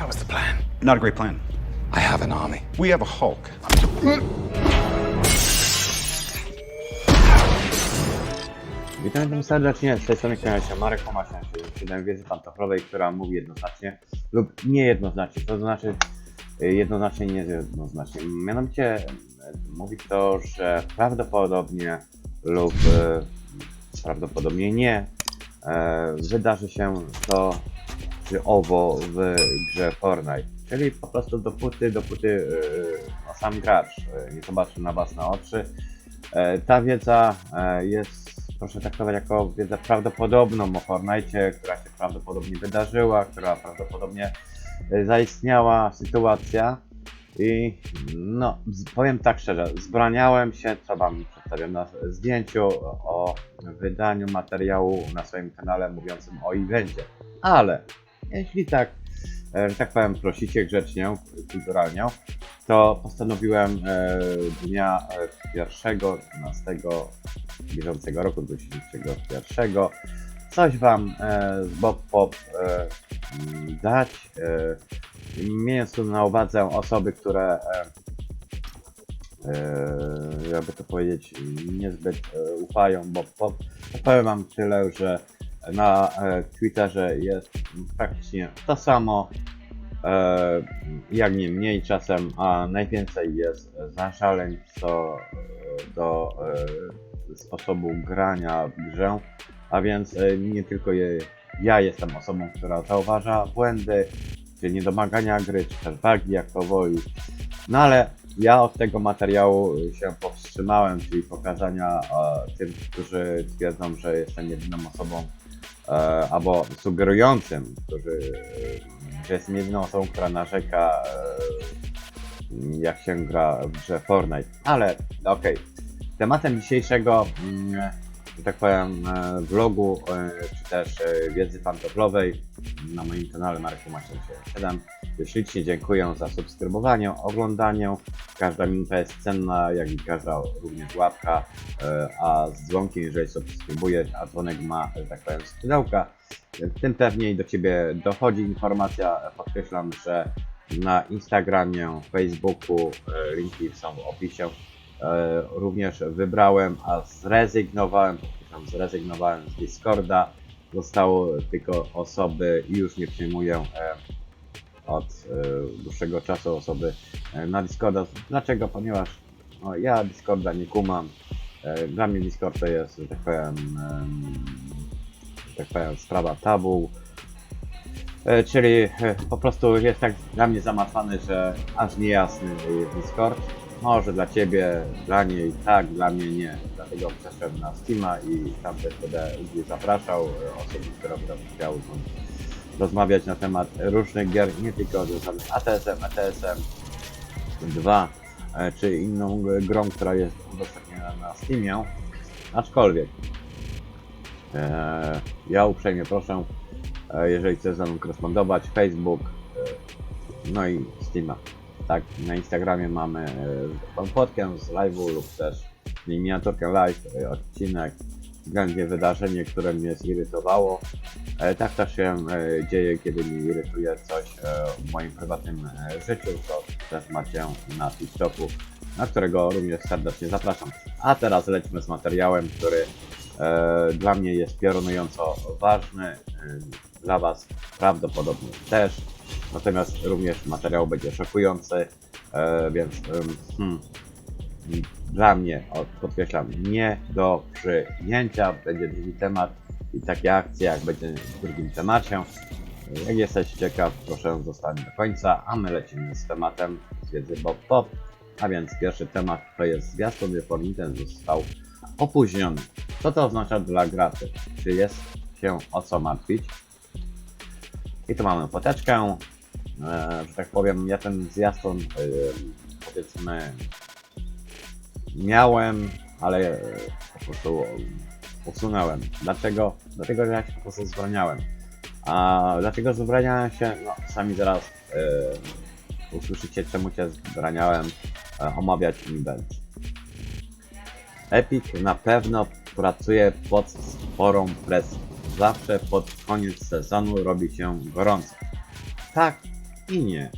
That was the plan. Not a great plan. I have an army. We have a Hulk. Witam serdecznie, z tej strony kłania się Marek Pomasian, 77 wiedzy pantoflowej, która mówi jednoznacznie lub niejednoznacznie, to znaczy y, jednoznacznie, nie jednoznacznie. Mianowicie y, mówi to, że prawdopodobnie lub y, prawdopodobnie nie e, wydarzy się to czy owo w grze Fortnite. Czyli po prostu dopóty, dopóty y, no, sam gracz y, nie zobaczy na własne oczy, E, Ta wiedza e, jest, proszę traktować jako wiedzę prawdopodobną o Fortnite, która się prawdopodobnie wydarzyła, która prawdopodobnie e, zaistniała sytuacja. I no, powiem tak szczerze, zbraniałem się, co wam przedstawiam na zdjęciu o wydaniu materiału na swoim kanale mówiącym o evencie. Ale jeśli tak, e, że tak powiem, prosicie grzecznie, kulturalnie, to postanowiłem e, dnia e, 1 12 bieżącego roku 2021 coś wam e, z Bob Pop e, dać, e, mając tu na uwadze osoby, które e, e, jakby to powiedzieć, niezbyt e, ufają Bob Pop, powiem wam tyle, że na e, Twitterze jest praktycznie to samo, e, jak nie mniej czasem, a najwięcej jest zaszaleń co e, do e, sposobu grania w grze, a więc nie tylko je, ja jestem osobą, która zauważa błędy, czy niedomagania gry, czy też bugi, jak to woli. No ale ja od tego materiału się powstrzymałem, czyli pokazania tym, którzy twierdzą, że jestem jedyną osobą, albo sugerującym, którzy, e, że jestem jedyną osobą, która narzeka, e, jak się gra w grze Fortnite. Ale okej, tematem dzisiejszego, mm, że tak powiem, e, vlogu, e, czy też e, wiedzy pantoflowej na moim kanale Marku Maciej 7 Ślicznie dziękuję za subskrybowanie, oglądanie. Każda minuta jest cenna, jak i każda również łapka, e, a z dzwonkiem, jeżeli subskrybujesz, a dzwonek ma, że tak powiem, skrzydełka, tym pewniej do Ciebie dochodzi informacja. Podkreślam, że na Instagramie, Facebooku, e, linki są w opisie. E, Również wybrałem, a zrezygnowałem, zrezygnowałem z Discorda. Zostało tylko osoby i już nie przyjmuję e, od e, dłuższego czasu osoby e, na Discorda. Dlaczego? Ponieważ no, ja Discorda nie kumam. Dla mnie Discord to jest, że tak powiem, em, że tak powiem, sprawa tabu. Czyli po prostu jest tak dla mnie zamatwany, że aż niejasny jest Discord. Może dla ciebie, dla niej tak, dla mnie nie. Dlatego przeszedłem na Steama i tam też będę zapraszał, osoby, które będą chciały rozmawiać na temat różnych gier, nie tylko związanych z ATS-em, ETS-em 2, e, czy inną grą, która jest udostępniona na Steamie. Aczkolwiek e, ja uprzejmie proszę, e, jeżeli chcesz ze mną korespondować, Facebook, e, no i Steama. Tak, na Instagramie mamy e, fotkę z live'u lub też miniaturkę live, e, odcinek, względnie wydarzenie, które mnie zirytowało. E, Tak też się dzieje, kiedy mnie irytuje coś w moim prywatnym życiu, to też macie na TikToku, na którego również serdecznie zapraszam. A teraz lećmy z materiałem, który dla mnie jest piorunująco ważny, dla Was prawdopodobnie też. Natomiast również materiał będzie szokujący, e, więc hmm, dla mnie, podkreślam, nie do przyjęcia. Będzie drugi temat i takie akcje, jak będzie w drugim temacie. Jak jesteś ciekaw, proszę zostań do końca, a my lecimy z tematem z wiedzy Bob Pop. A więc pierwszy temat to jest zwiastun Forniten został opóźniony. Co to oznacza dla graczy? Czy jest się o co martwić? I tu mamy foteczkę. E, że tak powiem, ja ten zwiastun e, powiedzmy miałem, ale e, po prostu usunąłem. Dlaczego? Dlatego, że ja się po prostu zbraniałem. A dlaczego zbraniałem się? No, sami zaraz e, usłyszycie, czemu się zbraniałem e, omawiać event. Epic na pewno pracuje pod sporą presją. Zawsze pod koniec sezonu robi się gorąco. Tak, opinie.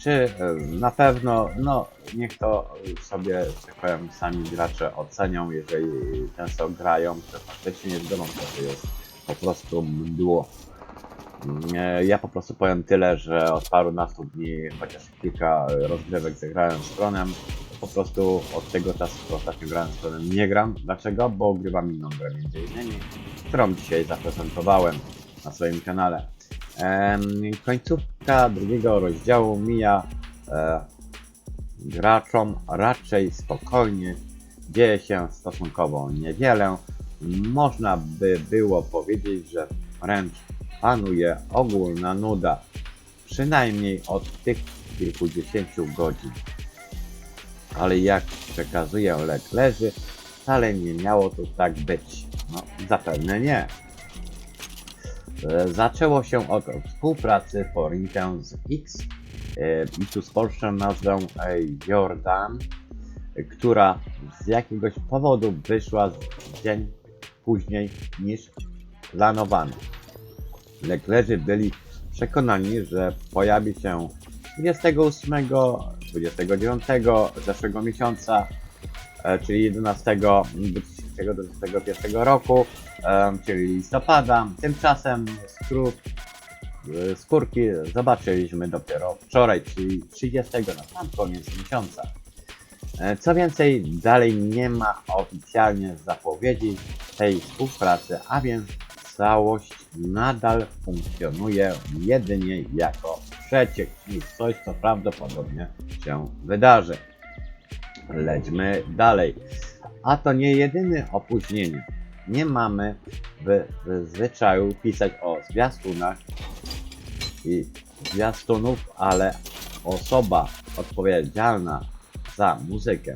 Czy e, na pewno, no niech to sobie, tak powiem, sami gracze ocenią, jeżeli ten grają, to faktycznie nie zgodą, to jest po prostu mdło. E, Ja po prostu powiem tyle, że od parunastu dni, chociaż kilka rozgrywek zagrałem z Tronem, po prostu od tego czasu, co ostatnio grałem z Tronem, nie gram. Dlaczego? Bo grywam inną grę między innymi, którą dzisiaj zaprezentowałem na swoim kanale. Końcówka drugiego rozdziału mija e, graczom raczej spokojnie. Dzieje się stosunkowo niewiele. Można by było powiedzieć, że wręcz panuje ogólna nuda. Przynajmniej od tych kilkudziesięciu godzin. Ale jak przekazuje Leklerzy, wcale nie miało to tak być. No, zapewne nie. E, Zaczęło się od współpracy Forinkę z X e, i tu spolszczę nazwę e, Jordan, która z jakiegoś powodu wyszła z dzień później niż planowano. Leklerzy byli przekonani, że pojawi się 28, 29 zeszłego miesiąca, czyli 11 2021 roku, em, czyli listopada. Tymczasem skrót y, skórki zobaczyliśmy dopiero wczoraj, czyli 30 na sam koniec miesiąca. E, Co więcej, dalej nie ma oficjalnie zapowiedzi tej współpracy, a więc całość nadal funkcjonuje jedynie jako przeciek, czyli coś, co prawdopodobnie się wydarzy. Lećmy dalej. A to nie jedyne opóźnienie. Nie mamy w, w zwyczaju pisać o zwiastunach i zwiastunów, ale osoba odpowiedzialna za muzykę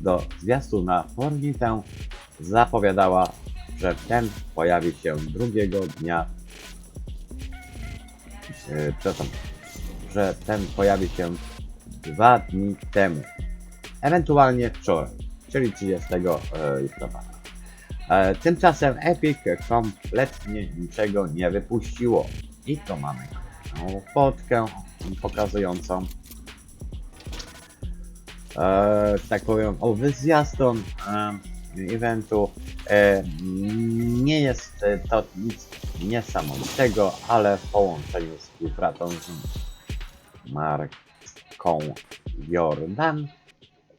do zwiastuna Fornitę zapowiadała, że ten pojawi się drugiego dnia. E, przepraszam, że ten pojawi się dwa dni temu. Ewentualnie wczoraj, czyli 30 e, listopada. E, Tymczasem Epic kompletnie niczego nie wypuściło. I to mamy fotkę pokazującą e, tak powiem, owy zwiastun e, eventu. Nie jest to nic niesamowitego, ale w połączeniu z współpracą z marką Jordan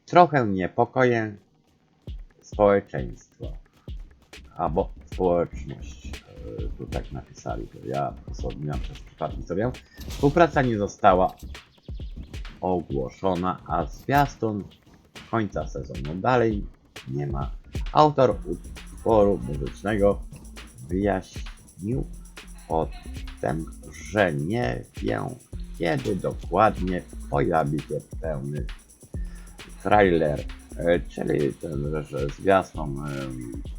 trochę niepokoję społeczeństwo albo społeczność. e, Tu tak napisali, to ja osobnie przez przypadki sobie. Współpraca nie została ogłoszona, a zwiastun końca sezonu dalej nie ma. Autor utworu muzycznego wyjaśnił potem, że nie wie kiedy dokładnie pojawi się pełny trailer, czyli ten, że zwiastun e,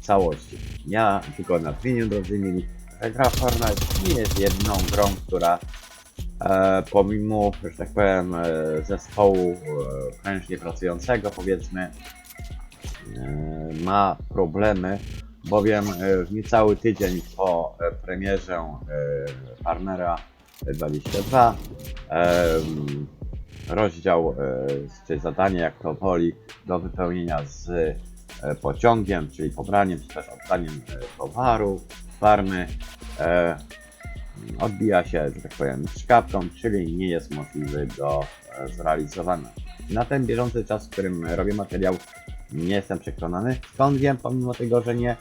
całości. Ja tylko nadmienię, drodzy mili, gra Fortnite nie jest jedną grą, która e, pomimo, że tak powiem, e, zespołu e, prężnie pracującego, powiedzmy, e, ma problemy, bowiem e, w niecały tydzień po e, premierze e, Farmera 22 e, rozdział, e, czy zadanie, jak to woli, do wypełnienia z e, pociągiem, czyli pobraniem, czy też oddaniem e, towaru, farmy, e, odbija się, że tak powiem, szkawką, czyli nie jest możliwy do e, zrealizowania. Na ten bieżący czas, w którym robię materiał, nie jestem przekonany. Skąd wiem, pomimo tego, że nie e,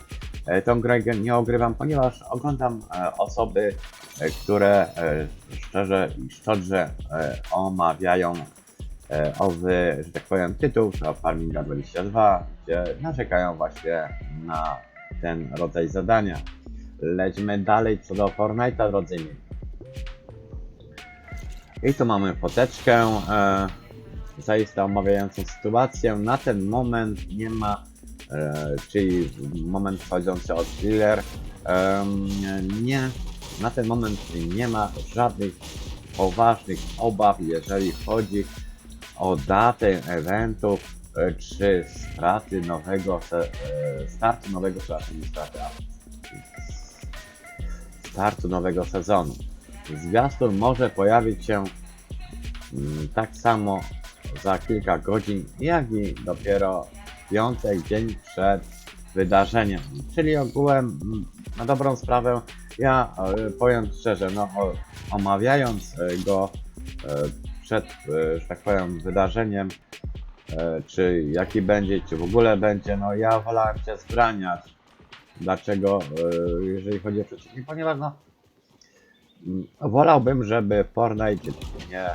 tą grę nie ogrywam, ponieważ oglądam e, osoby, e, które e, szczerze i szczodrze e, omawiają e, owy, że tak powiem, tytuł, to Farminga 22, gdzie narzekają właśnie na ten rodzaj zadania. Lećmy dalej co do Fortnite'a, drodzy mi. I tu mamy foteczkę, e, zaiste omawiającą sytuację. Na ten moment nie ma, e, czyli moment wchodzący od thriller, nie, na ten moment nie ma żadnych poważnych obaw, jeżeli chodzi o datę eventu, e, czy straty nowego, e, startu nowego, przepraszam, nie straty, a startu nowego sezonu. Zwiastun może pojawić się mm, tak samo za kilka godzin, jak i dopiero piątek, dzień przed wydarzeniem. Czyli ogółem, mm, na dobrą sprawę, ja e, powiem szczerze, no omawiając e, go e, przed, że tak powiem, wydarzeniem, czy jaki będzie, czy w ogóle będzie, no ja wolałem się zbraniać. Dlaczego, jeżeli chodzi o przeciwnik? Ponieważ no, mm, wolałbym, żeby Fortnite mnie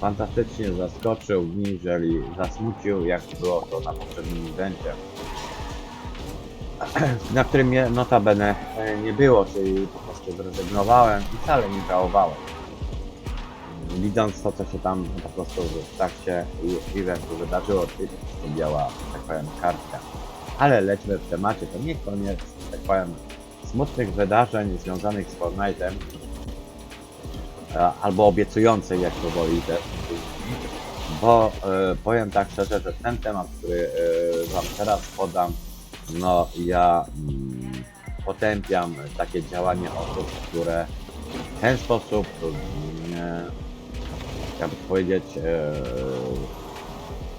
fantastycznie zaskoczył, niżeli zasmucił, jak było to na poprzednim evencie. Na którym mnie notabene e, nie było, czyli po prostu zrezygnowałem i wcale nie żałowałem. Widząc to, co się tam po prostu w trakcie eventu wydarzyło, prostu biała, tak powiem, kartka. Ale lećmy w temacie, to nie koniec, tak powiem, smutnych wydarzeń związanych z Fortnite'em, albo obiecującej, jak to woli bo e, powiem tak szczerze, że ten temat, który e, Wam teraz podam, no ja mm, potępiam takie działanie osób, które w ten sposób, mm, jakby powiedzieć, e,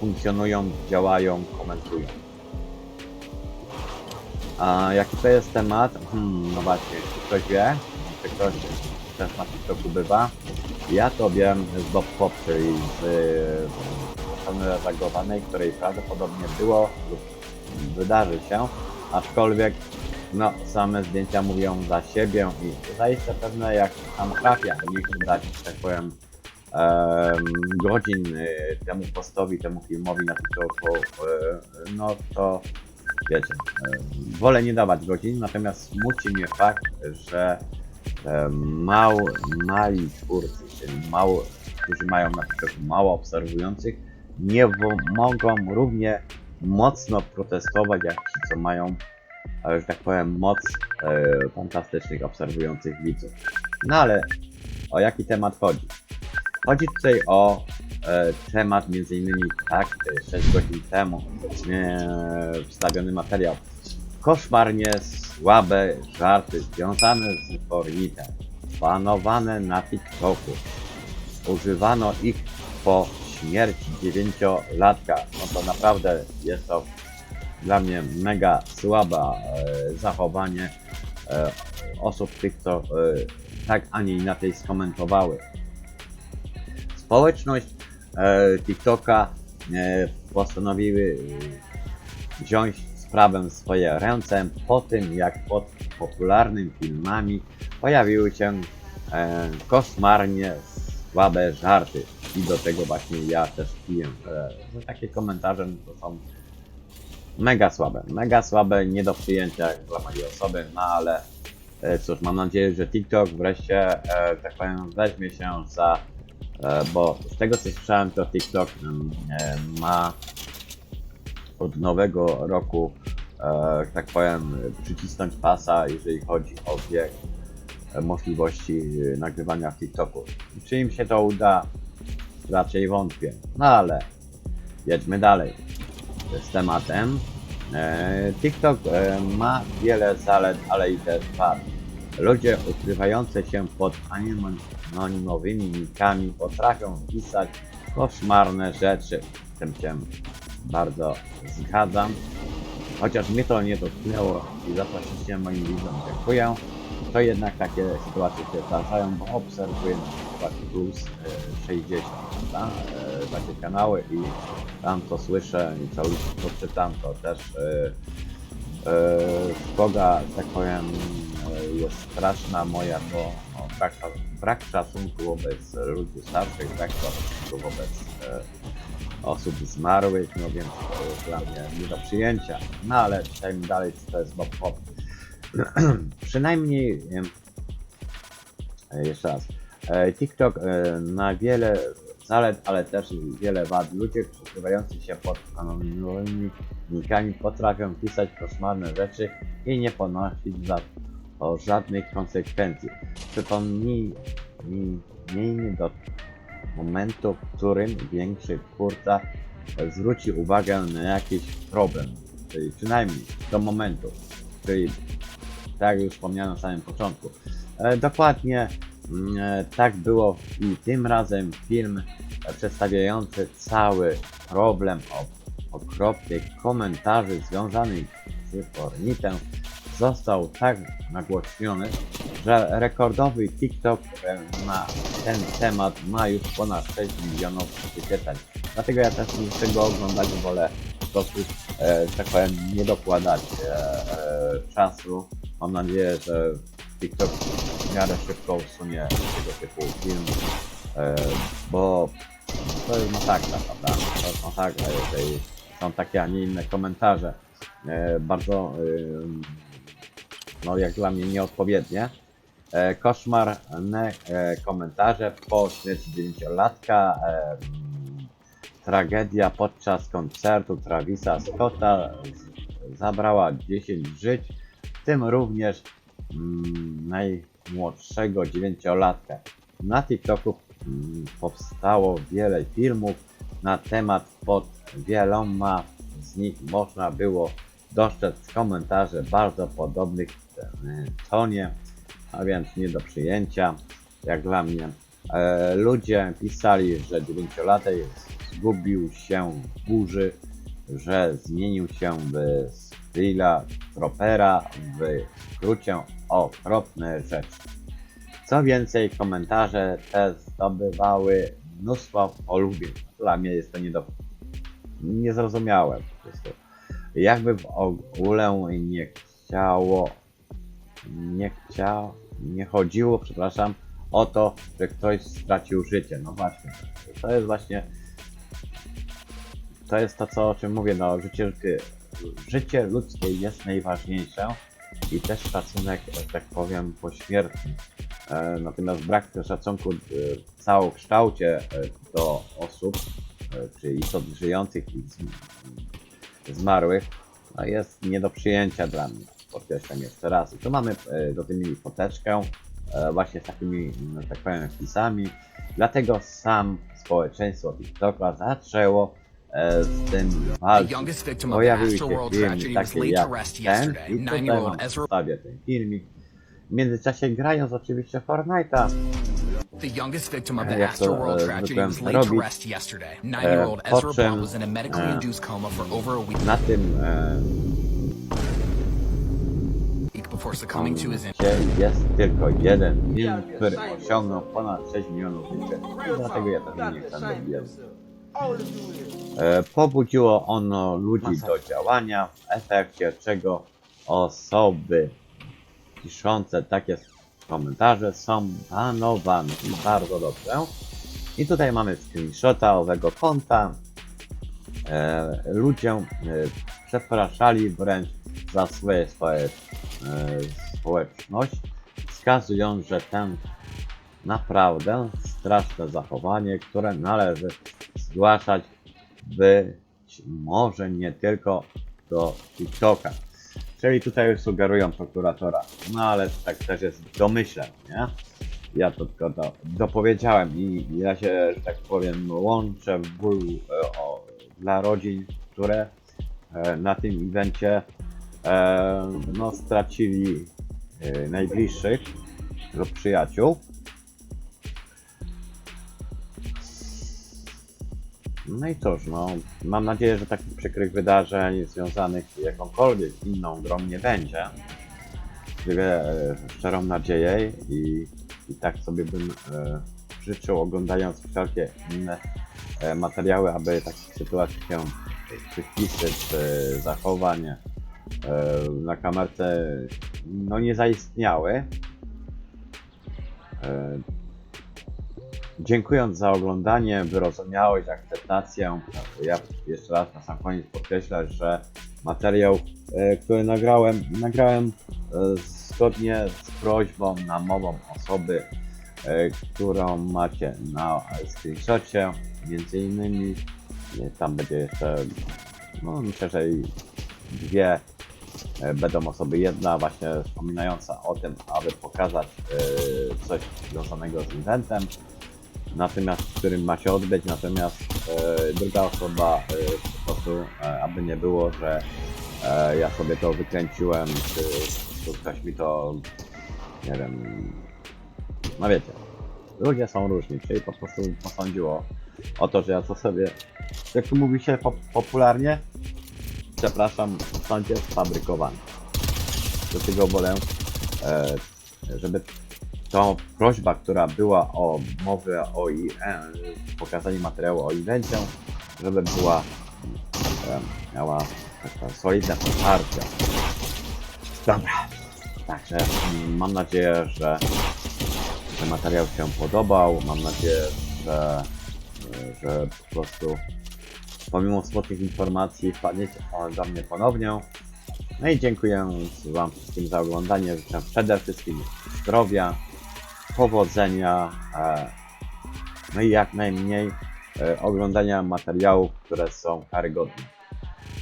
funkcjonują, działają, komentują. A jaki to jest temat? Hmm, no właśnie, czy ktoś wie? Czy ktoś też na TikToku bywa? Ja to wiem z Bob Pop, czyli z e, strony redagowanej, której prawdopodobnie było lub wydarzy się, aczkolwiek no, same zdjęcia mówią za siebie i zaiste pewne jak tam trafia, to nie dać, tak powiem, em, godzin y, temu postowi, temu filmowi na TikToku, y, no to wiecie, y, wolę nie dawać godzin, natomiast smuci mnie fakt, że e, mał, mali twórcy, czyli mało, którzy mają na TikToku mało obserwujących, nie mogą równie mocno protestować jak ci, co mają, e, że tak powiem, moc e, fantastycznych obserwujących widzów. No ale o jaki temat chodzi? Chodzi tutaj o e, temat innymi tak, e, 6 godzin temu e, wstawiony materiał. Koszmarnie słabe żarty związane z Fortnite'em, banowane na TikToku. Używano ich po śmierci dziewięciolatka. No to naprawdę jest to dla mnie mega słabe e, zachowanie e, osób tych, co e, tak, a nie inaczej skomentowały. Społeczność TikToka postanowiły wziąć sprawę w swoje ręce po tym, jak pod popularnymi filmami pojawiły się e, koszmarnie słabe żarty. I do tego właśnie ja też piję. E, że takie komentarze to są mega słabe. Mega słabe, nie do przyjęcia dla mojej osoby, no ale e, cóż, mam nadzieję, że TikTok wreszcie, e, tak powiem, weźmie się za E, bo z tego co słyszałem, to TikTok mm, e, ma od nowego roku, e, tak powiem, przycisnąć pasa, jeżeli chodzi o wiek e, możliwości e, nagrywania w TikToku. Czy im się to uda? Raczej wątpię. No ale jedźmy dalej z tematem. E, TikTok e, ma wiele zalet, ale i też wad. Ludzie ukrywający się pod anonimowymi nikami potrafią pisać koszmarne rzeczy. Tym się bardzo zgadzam. Chociaż mnie to nie dotknęło i za to wszystkim moim widzom dziękuję. To jednak takie sytuacje się zdarzają, bo obserwuję na przykład Plus e, 60, prawda? E, takie kanały i tam to słyszę i co, co czytam, to też e, e, szkoda, że tak powiem, e, jest straszna moja, bo no, brak, brak szacunku wobec ludzi starszych, brak szacunku wobec e, osób zmarłych, no więc to jest dla mnie nie do przyjęcia. No ale czytajmy dalej, co to jest Bob Pop. Przynajmniej, e, jeszcze raz, e, TikTok e, ma wiele zalet, ale też wiele wad. Ludzie przykrywający się pod anonimowymi nikami potrafią pisać koszmarne rzeczy i nie ponosić za to żadnych konsekwencji. Przypomnijmy do momentu, w którym większy twórca zwróci uwagę na jakiś problem. Czyli przynajmniej do momentu. Czyli tak jak już wspomniałem na samym początku. E, dokładnie Mm, e, Tak było i tym razem film przedstawiający cały problem o okropnych komentarzy związanych z Fornitem został tak nagłośniony, że rekordowy TikTok e, na ten temat ma już ponad 6 milionów wyświetleń. Dlatego ja też nie chcę go oglądać, wolę po prostu, e, tak powiem, nie dokładać e, e, czasu. Mam nadzieję, że TikTok w miarę szybko usunie tego typu film, e, bo to jest masakra, prawda? To jest masakra, jeżeli są takie, a nie inne komentarze. E, bardzo, e, no jak dla mnie nieodpowiednie. E, koszmarne e, komentarze po śmierci dziewięciolatka. E, tragedia podczas koncertu Travisa Scotta zabrała 10 żyć, w tym również mm, najmłodszego dziewięciolatka. Na TikToku mm, powstało wiele filmów na temat pod wieloma z nich można było dostrzec komentarze bardzo podobnych tonie, a więc nie do przyjęcia, jak dla mnie. E, ludzie pisali, że dziewięciolatek zgubił się w burzy, że zmienił się w Strilla Tropera, w skrócie okropne rzeczy. Co więcej, komentarze te zdobywały mnóstwo polubień. Dla mnie jest to nie do... niezrozumiałe po prostu. Jakby w ogóle nie chciało, nie chciało, nie chodziło, przepraszam, o to, że ktoś stracił życie. No właśnie, to jest właśnie, to jest to, co, o czym mówię, no życie, życie ludzkie jest najważniejsze i też szacunek, tak powiem, pośmiertny. E, Natomiast brak szacunku e, w całokształcie e, do osób, czy istot żyjących i zmarłych, no jest nie do przyjęcia dla mnie. Podkreślam jeszcze raz. I tu mamy e, do tymi foteczkę e, właśnie z takimi, no, tak powiem, wpisami. Dlatego sam społeczeństwo TikToka zaczęło e, z tym walczyć. Pojawiły się filmy takie jak ten i tutaj Ezra. wstawię ten filmik. W międzyczasie grając oczywiście Fortnite'a. The youngest victim of E, the e, tragedy was laid to rest yesterday. Nine-year-old E, Ezra was in a medically e, induced coma for over a week Na tym e, gdzie jest tylko jeden film, który osiągnął ponad 6 milionów wyświetleń. Dlatego ja też nie chcę robić. E, Pobudziło ono ludzi do działania, w efekcie czego osoby piszące takie komentarze są banowane i bardzo dobrze. I tutaj mamy screenshota owego konta. E, ludzie e, przepraszali wręcz za swoje, swoje społeczność, wskazując, że ten naprawdę straszne zachowanie, które należy zgłaszać być może nie tylko do TikToka. Czyli tutaj sugerują prokuratora. No ale tak też jest domyślem, nie? Ja to tylko do, dopowiedziałem i ja się, że tak powiem, łączę w ból e, o, dla rodzin, które e, na tym evencie e, no, stracili e, najbliższych lub przyjaciół. No i cóż, no, mam nadzieję, że takich przykrych wydarzeń związanych z jakąkolwiek inną grą nie będzie. Żywię e, szczerą nadzieję i, i tak sobie bym e, życzył, oglądając wszelkie inne e, materiały, aby takich sytuacji się, wpisy, czy zachowań e, na kamerce no nie zaistniały. E, Dziękując za oglądanie, wyrozumiałość, akceptację, ja jeszcze raz na sam koniec podkreślę, że materiał, e, który nagrałem, nagrałem e, zgodnie z prośbą namową osoby, e, którą macie na screenshocie, między innymi, e, tam będzie jeszcze, no myślę, że i dwie e, będą osoby, jedna właśnie wspominająca o tym, aby pokazać e, coś związanego z eventem, natomiast w którym ma się odbyć, natomiast e, druga osoba e, po prostu, e, aby nie było, że e, ja sobie to wykręciłem, czy, czy ktoś mi to, nie wiem, no wiecie, ludzie są różni, czyli po prostu posądziło o to, że ja to sobie, jak tu mówi się po, popularnie, przepraszam, w sądzie sfabrykowany. Dlatego wolę, e, żeby to prośba, która była o mowy o pokazaniu materiału o evencie, żeby była e, miała takie solidne poparcie. Dobra. Także mam nadzieję, że, że materiał się podobał. Mam nadzieję, że, że po prostu pomimo smutnych informacji wpadniecie do mnie ponownie. No i dziękuję Wam wszystkim za oglądanie. Życzę przede wszystkim zdrowia, powodzenia, e, no i jak najmniej e, oglądania materiałów, które są karygodne.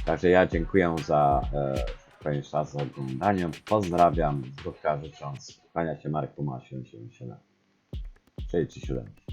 Także ja dziękuję za e, kolejny czas za oglądanie. Pozdrawiam, zdrówka życząc. Kłania się Marek Puma 77. Czyli 37.